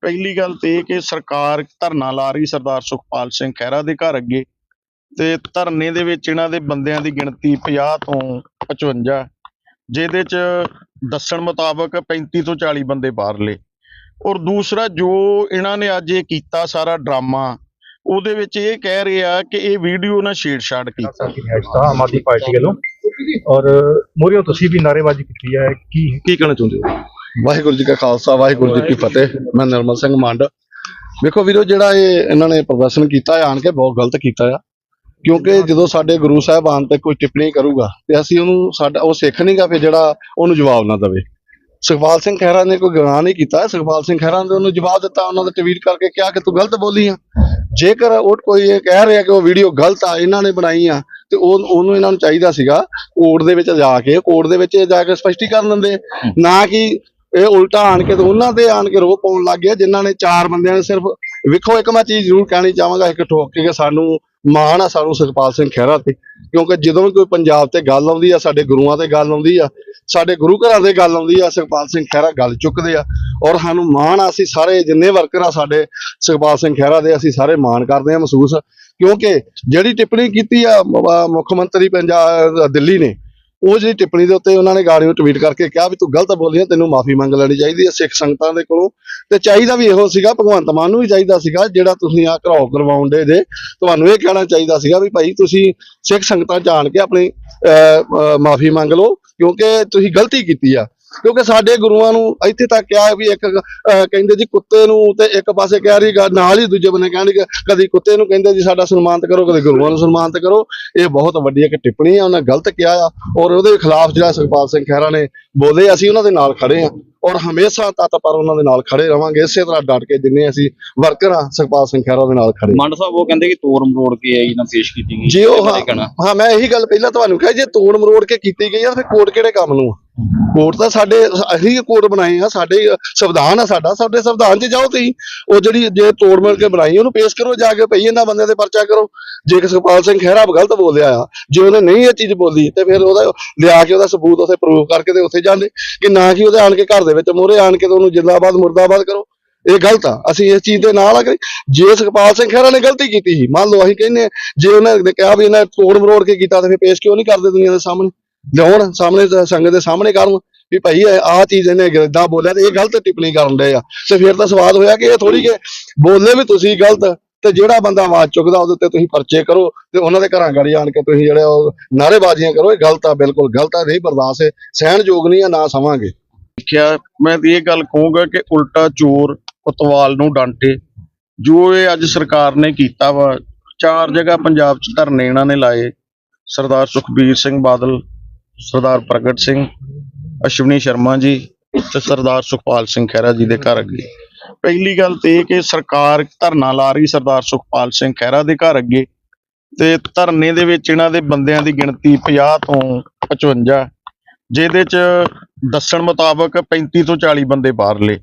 ਪਹਿਲੀ ਗੱਲ ਤੇ ਇਹ ਕਿ ਸਰਕਾਰ ਧਰਨਾ ਲਾ ਰਹੀ ਸਰਦਾਰ ਸੁਖਪਾਲ ਸਿੰਘ ਖਹਿਰਾ ਦੇ ਘਰ ਅੱਗੇ ਤੇ ਧਰਨੇ ਦੇ ਵਿੱਚ ਇਹਨਾਂ ਦੇ ਬੰਦਿਆਂ ਦੀ ਗਿਣਤੀ 50 ਤੋਂ 55 ਜਿਹਦੇ ਚ ਦੱਸਣ ਮੁਤਾਬਕ 35 ਤੋਂ 40 ਬੰਦੇ ਬਾਹਰਲੇ ਔਰ ਦੂਸਰਾ ਜੋ ਇਹਨਾਂ ਨੇ ਅੱਜ ਇਹ ਕੀਤਾ ਸਾਰਾ ਡਰਾਮਾ, ਉਹਦੇ ਵਿੱਚ ਇਹ ਕਹਿ ਰਹੇ ਆ ਕਿ ਇਹ ਵੀਡੀਓ ਨਾ ਛੇੜਛਾੜ ਕੀਤਾ। ਸਾਡੀ ਆਮ ਆਦਮੀ ਪਾਰਟੀ ਵੱਲੋਂ। ਔਰ ਮੋਰੀਓ, ਤੁਸੀਂ ਵੀ ਨਾਅਰੇਬਾਜ਼ੀ ਕੀਤੀ ਹੈ, ਕੀ ਕੀ ਕਹਿਣਾ ਚਾਹੁੰਦੇ ਹੋ? ਵਾਹਿਗੁਰੂ ਜੀ ਕਾ ਖਾਲਸਾ, ਵਾਹਿਗੁਰੂ ਜੀ ਕੀ ਫਤਿਹ। ਮੈਂ ਨਿਰਮਲ ਸਿੰਘ ਮੰਡ। ਵੇਖੋ ਵੀਰੋ, ਜਿਹੜਾ ਇਹ ਇਹਨਾਂ ਨੇ ਪ੍ਰਦਰਸ਼ਨ ਕੀਤਾ ਹੈ ਆਣ ਕੇ ਬਹੁਤ ਗਲਤ ਕੀਤਾ ਆ। ਕਿਉਂਕਿ ਜਦੋਂ ਸਾਡੇ ਗੁਰੂ ਸਾਹਿਬਾਨ ਤੇ ਕੋਈ ਟਿੱਪਣੀ ਕਰੂਗਾ, ਤੇ ਅਸੀਂ ਉਹਨੂੰ ਸਾਡਾ, ਉਹ ਸਿੱਖ ਨਹੀਂਗਾ ਫਿਰ ਜਿਹੜਾ ਉਹਨੂੰ ਜਵਾਬ ਨਾ ਦੇਵੇ। ਸੁਖਪਾਲ ਸਿੰਘ ਖਹਿਰਾ ਨੇ ਕੋਈ ਗੁਨਾਹ ਨਹੀਂ ਕੀਤਾ। ਸੁਖਪਾਲ ਸਿੰਘ ਖਹਿਰਾ ਨੇ ਉਹਨੂੰ ਜਵਾਬ ਦਿੱਤਾ, ਉਹਨਾਂ ਦਾ ਟਵੀਟ ਕਰਕੇ ਕਿਹਾ ਕਿ ਤੂੰ ਗਲਤ ਬੋਲੀ ਆ। ਜੇਕਰ ਉਹ ਕੋਈ ਇਹ ਕਹਿ ਰਿਹਾ ਕਿ ਉਹ ਵੀਡੀਓ ਗਲਤ ਆ, ਇਹਨਾਂ ਨੇ ਬਣਾਈ ਆ, ਤੇ ਉਹ, ਉਹਨੂੰ ਇਹਨਾਂ ਨੂੰ ਚਾਹੀਦਾ ਸੀਗਾ, ਕੋਰਟ ਦੇ ਵਿੱਚ ਜਾ ਕੇ, ਕੋਰਟ ਦੇ ਵਿੱਚ ਜਾ ਕੇ ਸਪਸ਼ਟੀਕਰਨ ਦਿੰਦੇ। ਨਾ ਕਿ ਇਹ ਉਲਟਾ ਆਣ ਕੇ ਤੇ ਉਹਨਾਂ ਤੇ ਆਣ ਕੇ ਰੋਹ ਪਾਉਣ ਲੱਗ ਗਿਆ, ਜਿਨ੍ਹਾਂ ਨੇ ਚਾਰ ਬੰਦਿਆਂ ਨੇ ਸਿਰਫ, ਵੇਖੋ ਇੱਕ ਮੈਂ ਚੀਜ਼ ਜ਼ਰੂਰ ਕਹਿਣੀ ਚਾਹਾਂਗਾ, ਇੱਕ ਠੋਕ ਕੇ ਕਿ ਸਾਨੂੰ ਮਾਣ ਆ ਸਾਨੂੰ ਸੁਖਪਾਲ ਸਿੰਘ ਖਹਿਰਾ ਤੇ, ਕਿਉਂਕਿ ਜਦੋਂ ਵੀ ਕੋਈ ਪੰਜਾਬ ਤੇ ਗੱਲ ਆਉਂਦੀ ਆ, ਸਾਡੇ ਗੁਰੂਆਂ ਤੇ ਗੱਲ ਆਉਂਦੀ ਆ, ਸਾਡੇ ਗੁਰੂ ਘਰਾਂ ਤੇ ਗੱਲ ਆਉਂਦੀ ਆ, ਸੁਖਪਾਲ ਸਿੰਘ ਖਹਿਰਾ ਗੱਲ ਚੁੱਕਦੇ ਆ, ਔਰ ਸਾਨੂੰ ਮਾਣ ਆ, ਅਸੀਂ ਸਾਰੇ ਜਿੰਨੇ ਵਰਕਰ ਆ ਸਾਡੇ ਸੁਖਪਾਲ ਸਿੰਘ ਖਹਿਰਾ ਦੇ, ਅਸੀਂ ਸਾਰੇ ਮਾਣ ਕਰਦੇ ਆ ਮਹਿਸੂਸ, ਕਿਉਂਕਿ ਜਿਹੜੀ ਟਿੱਪਣੀ ਕੀਤੀ ਆ ਮੁੱਖ ਮੰਤਰੀ ਪੰਜਾਬ, ਦਿੱਲੀ ਨੇ ਉਹ ਜਿਹੜੀ ਟਿੱਪਣੀ ਦੇ ਉੱਤੇ ਉਹਨਾਂ ਨੇ ਗਾੜੀ ਨੂੰ ਟਵੀਟ ਕਰਕੇ ਕਿਹਾ ਵੀ ਤੂੰ ਗਲਤ ਬੋਲੀ ਤੈਨੂੰ ਮਾਫੀ ਮੰਗ ਲੈਣੀ ਚਾਹੀਦੀ ਹੈ ਸਿੱਖ ਸੰਗਤਾਂ ਦੇ ਕੋਲੋਂ। ਤੇ ਚਾਹੀਦਾ ਵੀ ਇਹੋ ਸੀਗਾ, ਭਗਵੰਤ ਮਾਨ ਨੂੰ ਵੀ ਚਾਹੀਦਾ ਸੀਗਾ, ਜਿਹੜਾ ਤੁਸੀਂ ਆ ਘਰਾਓ ਕਰਵਾਉਣ ਦੇ ਜੇ। ਤੁਹਾਨੂੰ ਇਹ ਕਹਿਣਾ ਚਾਹੀਦਾ ਸੀਗਾ ਵੀ ਭਾਈ ਤੁਸੀਂ ਸਿੱਖ ਸੰਗਤਾਂ ਜਾਣ ਕੇ ਆਪਣੀ ਮਾਫੀ ਮੰਗ ਲਓ, ਕਿਉਂਕਿ ਤੁਸੀਂ ਗਲਤੀ ਕੀਤੀ ਆ। ਕਿਉਂਕਿ ਸਾਡੇ ਗੁਰੂਆਂ ਨੂੰ ਇੱਥੇ ਤੱਕ ਕਿਹਾ ਵੀ ਇੱਕ ਕਹਿੰਦੇ ਜੀ ਕੁੱਤੇ ਨੂੰ ਤੇ ਇੱਕ ਪਾਸੇ ਕਹਿ ਰਹੀ ਨਾਲ ਹੀ ਦੂਜੇ ਬੰਨੇ ਕਹਿਣਗੇ ਕਦੀ ਕੁੱਤੇ ਨੂੰ ਕਹਿੰਦੇ ਜੀ ਸਾਡਾ ਸਨਮਾਨਿਤ ਕਰੋ ਕਦੇ ਗੁਰੂਆਂ ਨੂੰ ਸਨਮਾਨਿਤ ਕਰੋ। ਇਹ ਬਹੁਤ ਵੱਡੀ ਇੱਕ ਟਿੱਪਣੀ ਆ ਉਹਨਾਂ ਗਲਤ ਕਿਹਾ ਆ। ਔਰ ਉਹਦੇ ਖਿਲਾਫ ਜਿਹੜਾ ਸੁਖਪਾਲ ਸਿੰਘ ਖਹਿਰਾ ਨੇ ਬੋਲੇ ਅਸੀਂ ਉਹਨਾਂ ਦੇ ਨਾਲ ਖੜੇ ਆ ਔਰ ਹਮੇਸ਼ਾ ਤੱਤ ਪਰ ਉਹਨਾਂ ਦੇ ਨਾਲ ਖੜੇ ਰਵਾਂਗੇ। ਇਸੇ ਤਰ੍ਹਾਂ ਡਟ ਕੇ ਜਿੰਨੇ ਅਸੀਂ ਵਰਕਰ ਆ ਸੁਖਪਾਲ ਸਿੰਘ ਖਹਿਰਾ ਦੇ ਨਾਲ ਖੜੇ ਮੰਡ ਸਾਹਿਬ ਉਹ ਕਹਿੰਦੇ ਕਿ ਤੋੜ ਮਰੋੜ ਕੇ ਆਈ ਨਾ ਪੇਸ਼ ਕੀਤੀ ਗਈ। ਜੇ ਉਹ। ਹਾਂ ਮੈਂ ਇਹੀ ਗੱਲ ਪਹਿਲਾਂ ਤੁਹਾਨੂੰ ਕਿਹਾ ਜੇ ਤੋੜ ਮਰੋੜ ਕੇ ਕੀਤੀ ਗਈ ਆ ਫਿਰ ਕੋਰਟ ਕਿਹੜੇ ਕੰਮ ਨੂੰ? ਕੋਰਟ ਤਾਂ ਸਾਡੇ ਅਸੀਂ ਕੋਰਟ ਬਣਾਏ ਆ, ਸਾਡੇ ਸੰਵਿਧਾਨ ਆ ਸਾਡਾ, ਸਾਡੇ ਸੰਵਿਧਾਨ 'ਚ ਜਾਓ ਤੁਸੀਂ। ਉਹ ਜਿਹੜੀ ਜੇ ਤੋੜ ਮਰੋੜ ਕੇ ਬਣਾਈ, ਉਹਨੂੰ ਪੇਸ਼ ਕਰੋ ਜਾ ਕੇ, ਭਈ ਇਹਨਾਂ ਬੰਦਿਆਂ ਤੇ ਪਰਚਾ ਕਰੋ। ਜੇ ਕਿ ਸੁਖਪਾਲ ਸਿੰਘ ਖਹਿਰਾ ਗਲਤ ਬੋਲਿਆ ਆ, ਜੇ ਉਹਨੇ ਨਹੀਂ ਇਹ ਚੀਜ਼ ਬੋਲੀ, ਤੇ ਫਿਰ ਉਹਦਾ ਲਿਆ ਕੇ ਉਹਦਾ ਸਬੂਤ ਉੱਥੇ ਪ੍ਰੂਵ ਕਰਕੇ ਤੇ ਉੱਥੇ ਜਾਂਦੇ। ਕਿ ਨਾ ਕਿ ਉਹਦੇ ਆਣ ਕੇ ਘਰ ਦੇ ਵਿੱਚ ਮੋਹਰੇ ਆਣ ਕੇ ਤੇ ਉਹਨੂੰ ਜਿੰਦਾਬਾਦ, ਮੁਰਦਾਬਾਦ ਕਰੋ। ਇਹ ਗਲਤ ਆ। ਅਸੀਂ ਇਸ ਚੀਜ਼ ਦੇ ਨਾਲ ਆ ਕਿ ਜੇ ਸੁਖਪਾਲ ਸਿੰਘ ਖਹਿਰਾ ਨੇ ਗਲਤੀ ਕੀਤੀ ਸੀ, ਮੰਨ ਲਓ ਅਸੀਂ ਕਹਿੰਦੇ ਜੇ ਉਹਨਾਂ ਨੇ ਕਿਹਾ ਵੀ ਇਹਨਾਂ ਤੋੜ ਮਰੋੜ ਕੇ ਕੀਤਾ ਤੇ ਫਿਰ ਪੇਸ਼ ਕਿਉਂ ਨਹੀਂ ਕਰਦੇ ਦੁਨੀਆ ਦੇ ਸਾਹਮਣੇ? ਲਿਆਉਣ ਸਾਹਮਣੇ ਤਾਂ ਸੰਗਤ ਦੇ ਸਾਹਮਣੇ ਕਰਨ ਵੀ ਭਾਈ ਆਹ ਚੀਜ਼ ਇਹਨੇ ਇਦਾਂ ਬੋਲਿਆ ਤੇ ਇਹ ਗਲਤ ਟਿੱਪਣੀ ਕਰਨ ਡਏ ਆ। ਤੇ ਫਿਰ ਤਾਂ ਸਵਾਦ ਹੋਇਆ ਕਿ ਇਹ ਥੋੜੀ ਕਿ ਬੋਲੇ ਵੀ ਤੁਸੀਂ ਗਲਤ, ਤੇ ਜਿਹੜਾ ਬੰਦਾ ਆਵਾਜ਼ ਚੁੱਕਦਾ ਉਹਦੇ ਤੇ ਤੁਸੀਂ ਪਰਚੇ ਕਰੋ ਤੇ ਉਹਨਾਂ ਦੇ ਘਰਾਂ ਗੜੀ ਆਣ ਕੇ ਤੁਸੀਂ ਜਿਹੜੇ ਉਹ ਨਾਅਰੇਬਾਜ਼ੀਆਂ ਕਰੋ, ਇਹ ਗਲਤ ਆ, ਬਿਲਕੁਲ ਗਲਤ ਆ, ਨਹੀਂ ਬਰਦਾਸ਼ਤ ਹੈ, ਸਹਿਣਯੋਗ ਨਹੀਂ ਆ, ਨਾ ਸਮਾਂਗੇ। ਦੇਖਿਆ, ਮੈਂ ਇਹ ਗੱਲ ਕਹੂੰਗਾ ਕਿ ਉਲਟਾ ਚੋਰ ਕੋਤਵਾਲ ਨੂੰ ਡਾਂਟੇ। ਜੋ ਇਹ ਅੱਜ ਸਰਕਾਰ ਨੇ ਕੀਤਾ ਵਾ, ਚਾਰ ਜਗ੍ਹਾ ਪੰਜਾਬ 'ਚ ਧਰਨੇ ਇਹਨਾਂ ਨੇ ਲਾਏ। ਸਰਦਾਰ ਸੁਖਬੀਰ ਸਿੰਘ ਬਾਦਲ ਸਰਦਾਰ ਪ੍ਰਗਟ ਸਿੰਘ, ਅਸ਼ਵਨੀ ਸ਼ਰਮਾ ਜੀ ਤੇ ਸਰਦਾਰ ਸੁਖਪਾਲ ਸਿੰਘ ਖਹਿਰਾ ਜੀ ਦੇ ਘਰ ਅੱਗੇ। ਪਹਿਲੀ ਗੱਲ ਤੇ ਇਹ ਕਿ ਸਰਕਾਰ ਧਰਨਾ ਲਾ ਰਹੀ ਸਰਦਾਰ ਸੁਖਪਾਲ ਸਿੰਘ ਖਹਿਰਾ ਦੇ ਘਰ ਅੱਗੇ ਤੇ ਧਰਨੇ ਦੇ ਵਿੱਚ ਇਹਨਾਂ ਦੇ ਬੰਦਿਆਂ ਦੀ ਗਿਣਤੀ 50 ਤੋਂ 55 ਜਿਹਦੇ ਚ ਦੱਸਣ ਮੁਤਾਬਕ 35 ਤੋਂ 40 ਬੰਦੇ ਬਾਹਰਲੇ।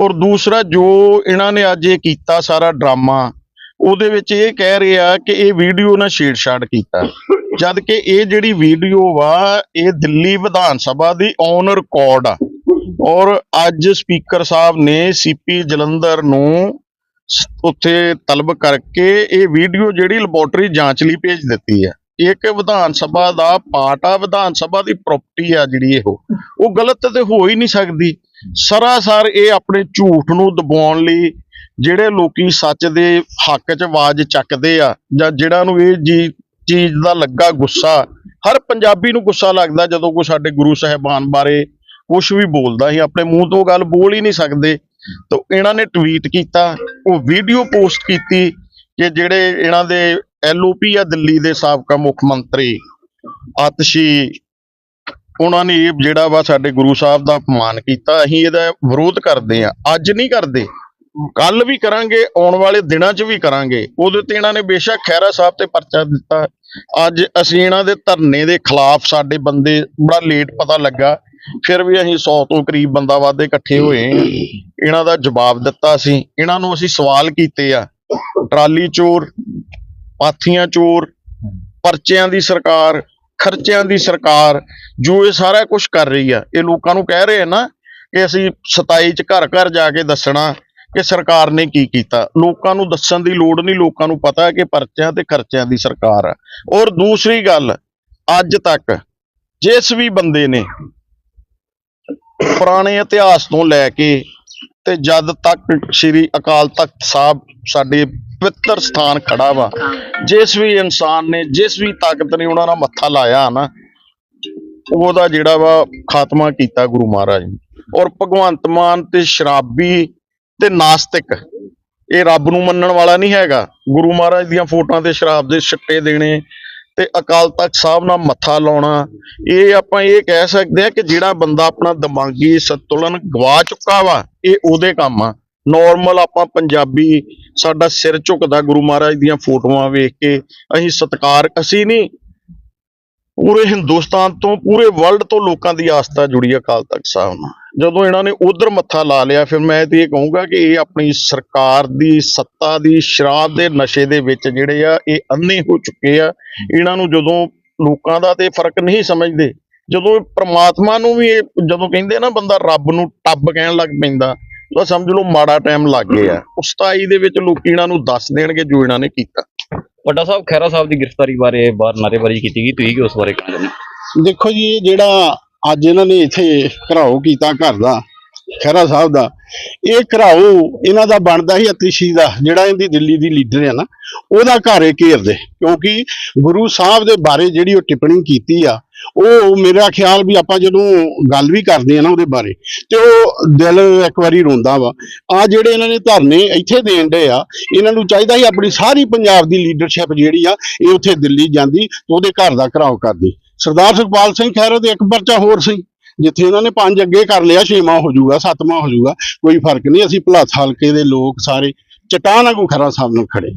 ਔਰ ਦੂਸਰਾ ਜੋ ਇਹਨਾਂ ਨੇ ਅੱਜ ਇਹ ਕੀਤਾ ਸਾਰਾ ਡਰਾਮਾ ਉਹਦੇ ਵਿੱਚ ਇਹ ਕਹਿ ਰਹੇ ਆ ਕਿ ਇਹ ਵੀਡੀਓ ਨਾਲ ਛੇੜਛਾੜ ਕੀਤਾ। ਜਦ ਕਿ ਇਹ ਜਿਹੜੀ ਵੀਡੀਓ ਵਾ, ਇਹ ਦਿੱਲੀ ਵਿਧਾਨ ਸਭਾ ਦੀ ਔਨ ਰਿਕਾਰਡ ਆ। ਔਰ ਅੱਜ ਸਪੀਕਰ ਸਾਹਿਬ ਨੇ ਸੀਪੀ ਜਲੰਧਰ ਨੂੰ ਉੱਥੇ ਤਲਬ ਕਰਕੇ ਇਹ ਵੀਡੀਓ ਜਿਹੜੀ ਲੈਬੋਰਟਰੀ ਜਾਂਚ ਲਈ ਭੇਜ ਦਿੱਤੀ ਹੈ ਇੱਕ ਵਿਧਾਨ ਸਭਾ ਦਾ ਪਾਰਟ ਆ, ਵਿਧਾਨ ਸਭਾ ਦੀ ਪ੍ਰਾਪਰਟੀ ਆ ਜਿਹੜੀ ਇਹ। ਉਹ ਗਲਤ ਤੇ ਹੋ ਹੀ ਨਹੀਂ ਸਕਦੀ। ਸਰਾਸਰ ਇਹ ਆਪਣੇ ਝੂਠ ਨੂੰ ਦਬਾਉਣ ਲਈ ਜਿਹੜੇ ਲੋਕੀ ਸੱਚ ਦੇ ਹੱਕ 'ਚ ਆਵਾਜ਼ ਚੱਕਦੇ ਆ ਜਾਂ ਜਿਹੜਾ ਨੂੰ ਇਹ ਜੀ ਚੀਜ਼ ਦਾ ਲੱਗਾ ਗੁੱਸਾ, ਹਰ ਪੰਜਾਬੀ ਨੂੰ ਗੁੱਸਾ ਲੱਗਦਾ ਜਦੋਂ ਕੋਈ ਸਾਡੇ ਗੁਰੂ ਸਾਹਿਬਾਨ ਬਾਰੇ ਕੁਝ ਵੀ ਬੋਲਦਾ ਸੀ। ਆਪਣੇ ਮੂੰਹ ਤੋਂ ਗੱਲ ਬੋਲ ਹੀ ਨਹੀਂ ਸਕਦੇ। ਤਾਂ ਇਹਨਾਂ ਨੇ ਟਵੀਟ ਕੀਤਾ, ਉਹ ਵੀਡੀਓ ਪੋਸਟ ਕੀਤੀ ਕਿ ਜਿਹੜੇ ਇਹਨਾਂ ਦੇ ਐਲਓਪੀ ਆ ਦਿੱਲੀ ਦੇ ਸਾਬਕਾ ਮੁੱਖ ਮੰਤਰੀ ਆਤਸ਼ੀ, ਉਹਨਾਂ ਨੇ ਇਹ ਜਿਹੜਾ ਵਾ ਸਾਡੇ ਗੁਰੂ ਸਾਹਿਬ ਦਾ ਅਪਮਾਨ ਕੀਤਾ। ਅਸੀਂ ਇਹਦਾ ਵਿਰੋਧ ਕਰਦੇ ਆ ਅੱਜ ਨਹੀਂ ਕਰਦੇ। ਕੱਲ ਵੀ ਕਰਾਂਗੇ, ਆਉਣ ਵਾਲੇ ਦਿਨਾਂ 'ਚ ਵੀ ਕਰਾਂਗੇ। ਉਹਦੇ ਤੇ ਇਹਨਾਂ ਨੇ ਬੇਸ਼ੱਕ ਖੈਰਾ ਸਾਹਿਬ ਤੇ ਪਰਚਾ ਦਿੱਤਾ। ਅੱਜ ਅਸੀਂ ਇਹਨਾਂ ਦੇ ਧਰਨੇ ਦੇ ਖਿਲਾਫ ਸਾਡੇ ਬੰਦੇ ਬੜਾ ਲੇਟ ਪਤਾ ਲੱਗਾ। ਫਿਰ ਵੀ ਅਸੀਂ 100 ਤੋਂ ਕਰੀਬ ਬੰਦਾ ਵਾਦੇ ਇਕੱਠੇ ਹੋਏ। ਇਹਨਾਂ ਦਾ ਜਵਾਬ ਦਿੱਤਾ ਸੀ। ਇਹਨਾਂ ਨੂੰ ਅਸੀਂ ਸਵਾਲ ਕੀਤੇ ਆ। ਟਰਾਲੀ ਚੋਰ, ਪਾਥੀਆਂ ਚੋਰ, ਪਰਚਿਆਂ ਦੀ ਸਰਕਾਰ, ਖਰਚਿਆਂ ਦੀ ਸਰਕਾਰ, ਜੋ ਇਹ ਸਾਰਾ ਕੁਝ ਕਰ ਰਹੀ ਆ। ਇਹ ਲੋਕਾਂ ਨੂੰ ਕਹਿ ਰਹੇ ਆ ਨਾ ਕਿ ਅਸੀਂ 27 ਚ ਘਰ ਘਰ ਜਾ ਕੇ ਦੱਸਣਾ। ਕਿ ਸਰਕਾਰ ਨੇ ਕੀ ਕੀਤਾ? ਲੋਕਾਂ ਨੂੰ ਦੱਸਣ ਦੀ ਲੋੜ ਨਹੀਂ, ਲੋਕਾਂ ਨੂੰ ਪਤਾ ਹੈ ਕਿ ਪਰਚਿਆਂ ਤੇ ਖਰਚਿਆਂ ਦੀ ਸਰਕਾਰ ਹੈ। ਔਰ ਦੂਸਰੀ ਗੱਲ, ਅੱਜ ਤੱਕ ਜਿਸ ਵੀ ਬੰਦੇ ਨੇ ਪੁਰਾਣੇ ਇਤਿਹਾਸ ਤੋਂ ਲੈ ਕੇ ਤੇ ਜਦ ਤੱਕ ਸ੍ਰੀ ਅਕਾਲ ਤਖਤ ਸਾਹਿਬ ਸਾਡੇ ਪਵਿੱਤਰ ਸਥਾਨ ਖੜਾ ਵਾ, ਜਿਸ ਵੀ ਇਨਸਾਨ ਨੇ, ਜਿਸ ਵੀ ਤਾਕਤ ਨੇ ਉਹਨਾਂ ਨਾਲ ਮੱਥਾ ਲਾਇਆ ਨਾ, ਉਹਦਾ ਜਿਹੜਾ ਵਾ ਖਾਤਮਾ ਕੀਤਾ ਗੁਰੂ ਮਹਾਰਾਜ ਨੇ। ਔਰ ਭਗਵੰਤ ਮਾਨ ਤੇ ਸ਼ਰਾਬੀ ਤੇ ਨਾਸਤਿਕ। ਇਹ ਰੱਬ ਨੂੰ ਮੰਨਣ ਵਾਲਾ ਨਹੀਂ ਹੈਗਾ। ਗੁਰੂ ਮਹਾਰਾਜ ਦੀਆਂ ਫੋਟੋਆਂ ਤੇ ਸ਼ਰਾਬ ਦੇ ਛੱਟੇ ਦੇਣੇ ਤੇ ਅਕਾਲ ਤਖਤ ਸਾਹਿਬ ਨਾਲ ਮੱਥਾ ਲਾਉਣਾ। ਇਹ ਆਪਾਂ ਇਹ ਕਹਿ ਸਕਦੇ ਆ ਕਿ ਜਿਹੜਾ ਬੰਦਾ ਆਪਣਾ ਦਿਮਾਗੀ ਸੰਤੁਲਨ ਗਵਾ ਚੁੱਕਾ ਵਾ, ਇਹ ਉਹਦੇ ਕੰਮ ਆ। ਨਾਰਮਲ ਆਪਾਂ ਪੰਜਾਬੀ ਸਾਡਾ ਸਿਰ ਝੁਕਦਾ ਗੁਰੂ ਮਹਾਰਾਜ ਦੀਆਂ ਫੋਟੋਆਂ ਵੇਖ ਕੇ, ਅਸੀਂ ਸਤਕਾਰ ਅਸੀਂ ਨਹੀਂ ਪੂਰੇ ਹਿੰਦੁਸਤਾਨ ਤੋਂ, ਪੂਰੇ ਵਰਲਡ ਤੋਂ ਲੋਕਾਂ ਦੀ ਆਸਥਾ ਜੁੜੀ ਹੈ ਅਕਾਲ ਤਖਤ ਸਾਹਿਬ ਨਾਲ। ਜਦੋਂ ਇਹਨਾਂ ਨੇ ਉਧਰ ਮੱਥਾ ਲਾ ਲਿਆ, ਫਿਰ ਮੈਂ ਤੇ ਇਹ ਕਹੂੰਗਾ ਕਿ ਇਹ ਆਪਣੀ ਸਰਕਾਰ ਦੀ ਸੱਤਾ ਦੀ ਸ਼ਰਾਬ ਦੇ ਨਸ਼ੇ ਦੇ ਵਿੱਚ ਜਿਹੜੇ ਆ, ਇਹ ਅੰਨੇ ਹੋ ਚੁੱਕੇ ਆ। ਇਹਨਾਂ ਨੂੰ ਜਦੋਂ ਲੋਕਾਂ ਦਾ ਤੇ ਫ਼ਰਕ ਨਹੀਂ ਸਮਝਦੇ, ਜਦੋਂ ਇਹ ਪ੍ਰਮਾਤਮਾ ਨੂੰ ਵੀ ਇਹ ਜਦੋਂ ਕਹਿੰਦੇ ਨਾ ਬੰਦਾ ਰੱਬ ਨੂੰ ਟੱਬ ਕਹਿਣ ਲੱਗ ਪੈਂਦਾ, ਤਾਂ ਸਮਝ ਲਓ ਮਾੜਾ ਟਾਈਮ ਲੱਗ ਗਿਆ। ਉਸ 27 ਦੇ ਵਿੱਚ ਲੋਕੀ ਇਹਨਾਂ ਨੂੰ ਦੱਸ ਦੇਣਗੇ ਜੋ ਇਹਨਾਂ ਨੇ ਕੀਤਾ। ਵੱਡਾ ਸਾਹਿਬ ਖੈਰਾ ਸਾਹਿਬ ਦੀ ਗ੍ਰਿਫਤਾਰੀ ਬਾਰੇ ਬਾਹਰ ਨਾਰੇਬਾਜ਼ੀ ਕੀਤੀ ਗਈ, ਤੁਸੀਂ ਕੀ ਉਸ ਬਾਰੇ ਕਹਿਣਾ ਚਾਹੁੰਦੇ ਦੇਖੋ ਜੀ, ਇਹ ਜਿਹੜਾ ਅੱਜ ਇਹਨਾਂ ਨੇ ਇੱਥੇ ਘਰਾਓ ਕੀਤਾ ਘਰ ਦਾ ਖਹਿਰਾ ਸਾਹਿਬ ਦਾ, ਇਹ ਘਰਾਓ ਇਹਨਾਂ ਦਾ ਬਣਦਾ ਸੀ ਅਤੀਸ਼ੀ ਦਾ, ਜਿਹੜਾ ਇਹਦੀ ਦਿੱਲੀ ਦੀ ਲੀਡਰ ਹੈ ਨਾ, ਉਹਦਾ ਘਰ ਇਹ ਘੇਰਦੇ ਕਿਉਂਕਿ ਗੁਰੂ ਸਾਹਿਬ ਦੇ ਬਾਰੇ ਜਿਹੜੀ ਉਹ ਟਿੱਪਣੀ ਕੀਤੀ ਆ, ਉਹ ਮੇਰਾ ਖਿਆਲ ਵੀ ਆਪਾਂ ਜਦੋਂ ਗੱਲ ਵੀ ਕਰਦੇ ਆ ਨਾ ਉਹਦੇ ਬਾਰੇ, ਤੇ ਉਹ ਦਿਲ ਇੱਕ ਵਾਰੀ ਰੋਂਦਾ ਵਾ ਆ ਜਿਹੜੇ ਇਹਨਾਂ ਨੇ ਧਰਨੇ ਇੱਥੇ ਦੇਣ ਦੇ ਆ, ਇਹਨਾਂ ਨੂੰ ਚਾਹੀਦਾ ਸੀ ਆਪਣੀ ਸਾਰੀ ਪੰਜਾਬ ਦੀ ਲੀਡਰਸ਼ਿਪ ਜਿਹੜੀ ਆ, ਇਹ ਉੱਥੇ ਦਿੱਲੀ ਜਾਂਦੀ ਤੇ ਉਹਦੇ ਘਰ ਦਾ ਘਰਾਓ ਕਰਦੀ। ਸਰਦਾਰ ਸੁਖਪਾਲ ਸਿੰਘ ਖਹਿਰਾ ਦੇ ਇੱਕ ਪਰਚਾ ਹੋਰ ਸੀ। ਜਿੱਥੇ ਇਹਨਾਂ ਨੇ ਪੰਜ ਅੱਗੇ ਕਰ ਲਿਆ, ਛੇਵਾਂ ਹੋ ਜਾਊਗਾ, ਸੱਤਵਾਂ ਹੋ ਜਾਊਗਾ, ਕੋਈ ਫ਼ਰਕ ਨਹੀਂ, ਅਸੀਂ ਭਲਾਥ ਹਲਕੇ ਦੇ ਲੋਕ ਸਾਰੇ, ਚਟਾਨ ਵਾਂਗੂ ਖਹਿਰਾ ਸਾਹਿਬ ਨਾਲ ਖੜੇ।